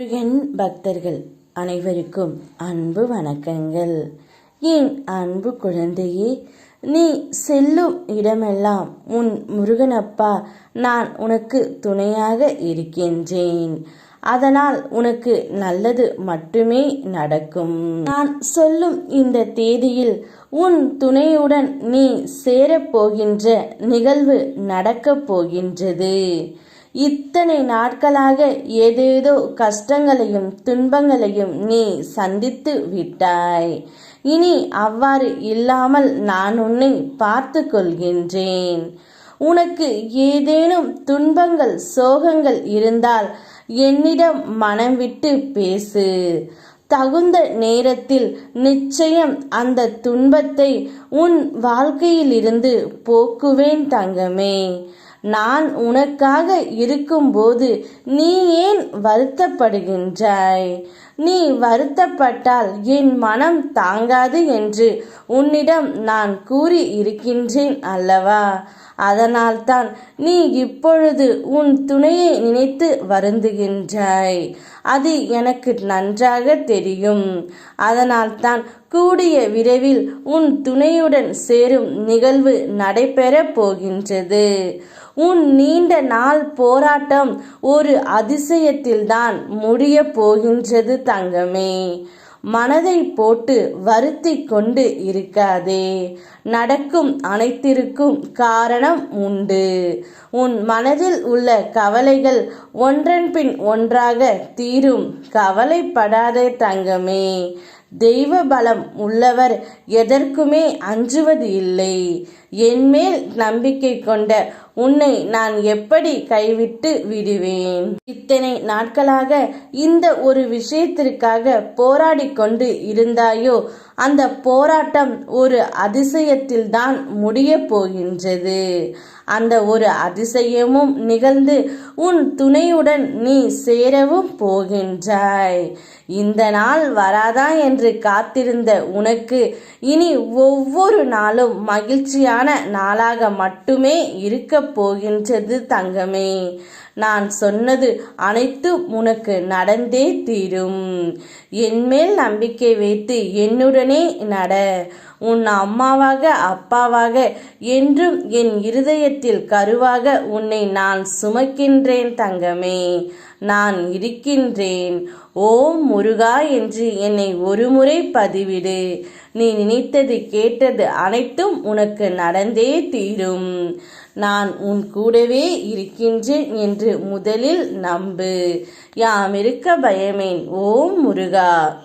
முருகன் பக்தர்கள் அனைவருக்கும் அன்பு வணக்கங்கள்? என் அன்பு குழந்தையே நீ செல்லும் இடமெல்லாம் உன் முருகனப்பா நான் உனக்கு துணையாக இருக்கின்றேன். அதனால் உனக்கு நல்லது மட்டுமே நடக்கும். நான் சொல்லும் இந்த தேதியில் உன் துணையுடன் நீ சேரப்போகின்ற நிகழ்வு நடக்கப் போகின்றது. இத்தனை நாட்களாக ஏதேதோ கஷ்டங்களையும் துன்பங்களையும் நீ சந்தித்து விட்டாய். இனி அவ்வாறு இல்லாமல் நான் உன்னை பார்த்து கொள்கின்றேன். உனக்கு ஏதேனும் துன்பங்கள் சோகங்கள் இருந்தால் என்னிடம் மனம் விட்டு பேசு. தகுந்த நேரத்தில் நிச்சயம் அந்த துன்பத்தை உன் வாழ்க்கையிலிருந்து போக்குவேன் தங்கமே. நான் உனக்காக இருக்கும்போது நீ ஏன் வருத்தப்படுகின்றாய்? நீ வருத்தப்பட்டால் என் மனம் தாங்காது என்று உன்னிடம் நான் கூறி இருக்கின்றேன் அல்லவா? அதனால்தான் நீ இப்பொழுது உன் துணையை நினைத்து வருந்துகின்றாய். அது எனக்கு நன்றாக தெரியும். அதனால்தான் கூடிய விரைவில் உன் துணையுடன் சேரும் நிகழ்வு நடைபெறப் போகின்றது. உன் நீண்ட நாள் போராட்டம் ஒரு அதிசயத்தில்தான் முடிய போகின்றது தங்கமே. மனதை போட்டு வருத்தி கொண்டு இருக்காதே. நடக்கும் அனைத்திற்கும் காரணம் உண்டு. உன் மனதில் உள்ள கவலைகள் ஒன்றன் பின் ஒன்றாக தீரும். கவலைப்படாதே தங்கமே. தெய்வ பலம் உள்ளவர் எதற்குமே அஞ்சுவது இல்லை என்மேல் நம்பிக்கை கொண்ட உன்னை நான் எப்படி கைவிட்டு விடுவேன்? இத்தனை நாட்களாக இந்த ஒரு விஷயத்திற்காக போராடி கொண்டு இருந்தாயோ அந்த போராட்டம் ஒரு அதிசயத்தில் தான் முடிய போகின்றது. அந்த ஒரு அதிசயமும் நிகழ்ந்து உன் துணையுடன் நீ சேரவும் போகின்றாய். இந்த நாள் வராதா என்று காத்திருந்த உனக்கு இனி ஒவ்வொரு நாளும் மகிழ்ச்சியான நாளாக மட்டுமே இருக்க போகின்றது தங்கமே. நான் சொன்னது அனைத்து உனக்கு நடந்தே தீரும். என்மேல் நம்பிக்கை வைத்து என்னுடனே நட. உன் அம்மாவாக அப்பாவாக என்றும் என் இருதயத்தில் கருவாக உன்னை நான் சுமக்கின்றேன் தங்கமே. நான் இருக்கின்றேன். ஓம் முருகா என்று என்னை ஒருமுறை பதிவிடு. நீ நினைத்தது கேட்டது அனைத்தும் உனக்கு நடந்தே தீரும். நான் உன் கூடவே இருக்கின்றேன் என்று முதலில் நம்பு. யாம் இருக்க பயமேன். ஓம் முருகா.